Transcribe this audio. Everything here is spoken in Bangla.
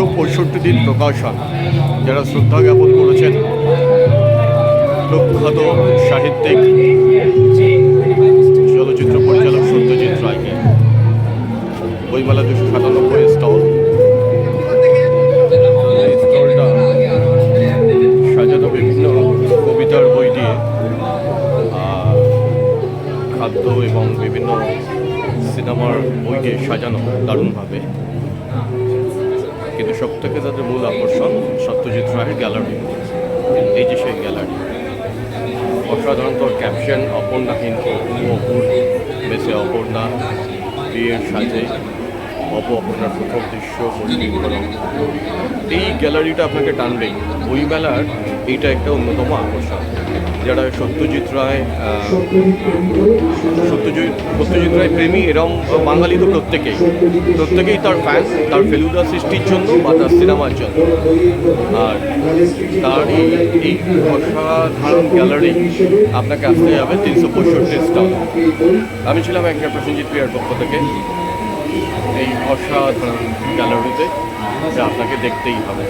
তিনশো পঁয়ষট্টি দিন প্রকাশন যারা শ্রদ্ধা জ্ঞাপন করেছেন প্রখ্যাত সাহিত্যিক চলচ্চিত্র পরিচালক সত্যজিৎ রায়কে। বইমেলা দুশো সাতানব্বই স্টল। স্টলটা সাজানো বিভিন্ন কবিতার বই দিয়ে খাদ্য এবং বিভিন্ন সিনেমার বই দিয়ে সাজানো দারুণভাবে। সব থেকে তাদের মূল আকর্ষণ, সত্যজিৎ রায়ের গ্যালারি। এই যে সেই গ্যালারি। অসাধারণত ক্যাপশন অপর্ণাহীন অপুর বেশে অপর্ণা, বিয়ের সাথে অপ অপর্ণার প্রথম দৃশ্য এই গ্যালারিটা আপনাকে টানবে। বইমেলার এইটা একটা অন্যতম আকর্ষণ। যারা সত্যজিৎ রায় সত্যজিৎ সত্যজিৎ রায় প্রেমী এরম বাঙালি তো প্রত্যেকেই। প্রত্যেকেই তার ফ্যান তার ফেলুদা সৃষ্টির জন্য বা তার সিনেমার জন্য। আর তার এই এই অসাধারণ গ্যালারি আপনাকে আসতে যাবে তিনশো পঁয়ষট্টি স্টল আমি ছিলাম একটা প্রসেনজিৎ প্রিয়ার পক্ষ থেকে। এই অসাধারণ গ্যালারিতে যা আপনাকে দেখতেই হবে।